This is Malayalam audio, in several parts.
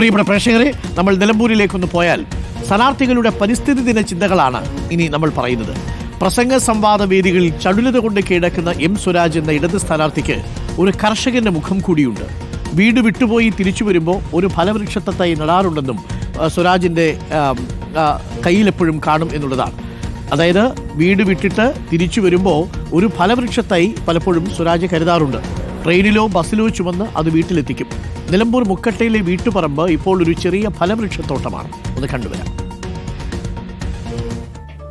പ്രിയപ്പെട്ട പ്രേക്ഷകരെ നമ്മൾ നിലമ്പൂരിലേക്കൊന്ന് പോയാൽ സ്ഥാനാർത്ഥികളുടെ പരിസ്ഥിതി ദിന ചിന്തകളാണ് ഇനി നമ്മൾ പറയുന്നത്. പ്രസംഗ സംവാദ വേദികളിൽ ചടുലത കൊണ്ട് കീഴടക്കുന്ന എം സ്വരാജ് എന്ന ഇടത് സ്ഥാനാർത്ഥിക്ക് ഒരു കർഷകന്റെ മുഖം കൂടിയുണ്ട്. വീട് വിട്ടുപോയി തിരിച്ചു വരുമ്പോൾ ഒരു ഫലവൃക്ഷത്തത്തായി നടാറുണ്ടെന്നും സ്വരാജിന്റെ കയ്യിലെപ്പോഴും കാണും എന്നുള്ളതാണ്. അതായത് വീട് വിട്ടിട്ട് തിരിച്ചു വരുമ്പോൾ ഒരു ഫലവൃക്ഷത്തായി പലപ്പോഴും സ്വരാജ് കരുതാറുണ്ട്. ട്രെയിനിലോ ബസ്സിലോ ചുമന്ന് അത് വീട്ടിലെത്തിക്കും. നിലമ്പൂർ മുക്കട്ടയിലെ വീട്ടുപറമ്പ് ഇപ്പോൾ ഒരു ചെറിയ ഫലവൃക്ഷത്തോട്ടമാണ്. ഒന്ന് കണ്ടുവരാം.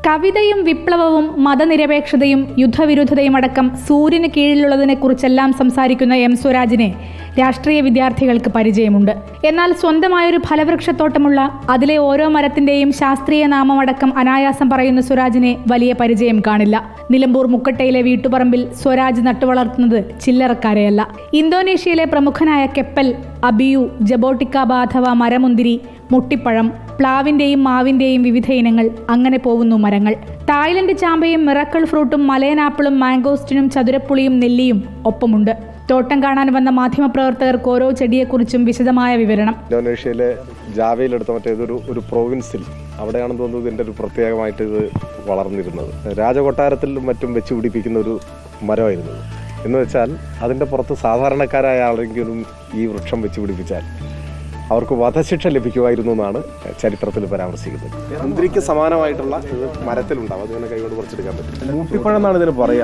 കവിതയും വിപ്ലവവും മതനിരപേക്ഷതയും യുദ്ധവിരുദ്ധതയും അടക്കം സൂര്യന് കീഴിലുള്ളതിനെക്കുറിച്ചെല്ലാം സംസാരിക്കുന്ന എം സ്വരാജിനെ രാഷ്ട്രീയ വിദ്യാർത്ഥികൾക്ക് പരിചയമുണ്ട്. എന്നാൽ സ്വന്തമായൊരു ഫലവൃക്ഷത്തോട്ടമുള്ള അതിലെ ഓരോ മരത്തിന്റെയും ശാസ്ത്രീയ നാമമടക്കം അനായാസം പറയുന്ന സ്വരാജിനെ വലിയ പരിചയം കാണില്ല. നിലമ്പൂർ മുക്കട്ടയിലെ വീട്ടുപറമ്പിൽ സ്വരാജ് നട്ടുവളർത്തുന്നത് ചില്ലറക്കാരെയല്ല. ഇന്തോനേഷ്യയിലെ പ്രമുഖനായ കെപ്പൽ അബിയു ജബോട്ടിക്കാബ അഥവാ മരമുന്തിരി മുട്ടിപ്പഴം പ്ലാവിന്റെയും മാവിന്റെയും വിവിധ ഇനങ്ങൾ അങ്ങനെ പോകുന്നു മരങ്ങൾ. തായ്ലൻഡ് ചാമ്പയും മിറക്കിൾ ഫ്രൂട്ടും മലയൻ ആപ്പിളും മാംഗോസ്റ്റിനും ചതുരപ്പുളിയും നെല്ലിയും ഒപ്പമുണ്ട്. തോട്ടം കാണാൻ വന്ന മാധ്യമപ്രവർത്തകർക്ക് ഓരോ ചെടിയെക്കുറിച്ചും വിശദമായ വിവരണം. ഇന്തോനേഷ്യയിലെ ജാവയിലെടുത്ത മറ്റേതൊരു ഒരു പ്രോവിൻസിൽ അവിടെയാണെന്ന് തോന്നുന്നത് ഇതിന്റെ ഒരു പ്രത്യേകമായിട്ട് ഇത് വളർന്നിരുന്നത്. രാജകൊട്ടാരത്തിലും മറ്റും വെച്ച് പിടിപ്പിക്കുന്ന ഒരു മരമായിരുന്നു. എന്ന് വെച്ചാൽ അതിന്റെ പുറത്ത് സാധാരണക്കാരായ ആളെങ്കിലും ഈ വൃക്ഷം വെച്ച് പിടിപ്പിച്ചാൽ അവർക്ക് വധശിക്ഷ ലഭിക്കുമായിരുന്നു എന്നാണ് ചരിത്രത്തിൽ പരാമർശിക്കുന്നത്. മുന്തിരിക്ക് സമാനമായിട്ടുള്ള ഇത് മരത്തിലുണ്ടാവും. അതിങ്ങനെ കൈകൊണ്ട് കുറച്ചെടുക്കാൻ പറ്റും. മൂട്ടിപ്പഴം എന്നാണ് ഇതിന് പറയുക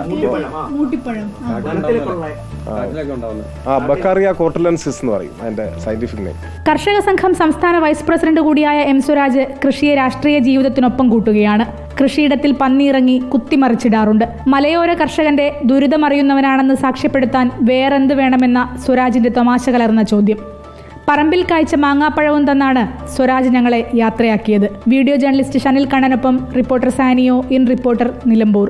ആ ബക്കാറിയ കോർട്ടലൻസിസ് എന്ന് പറയും അതിന്റെ സയന്റിഫിക് നെയിം. കർഷക സംഘം സംസ്ഥാന വൈസ് പ്രസിഡന്റ് കൂടിയായ എം സ്വരാജ് കൃഷിയെ രാഷ്ട്രീയ ജീവിതത്തിനൊപ്പം കൂട്ടുകയാണ്. കൃഷിയിടത്തിൽ പന്നിയിറങ്ങി കുത്തിമറിച്ചിടാറുണ്ട് മലയോര കർഷകന്റെ ദുരിതമറിയുന്നവനാണെന്ന് സാക്ഷ്യപ്പെടുത്താൻ വേറെന്ത് വേണമെന്ന സ്വരാജിന്റെ തമാശ കലർന്ന ചോദ്യം. പറമ്പിൽ കായ്ച്ച മാങ്ങാപ്പഴവും തന്നാണ് സ്വരാജ് ഞങ്ങളെ യാത്രയാക്കിയത്. Video journalist Shanil കണ്ണനൊപ്പം reporter Sanio in reporter Nilambur.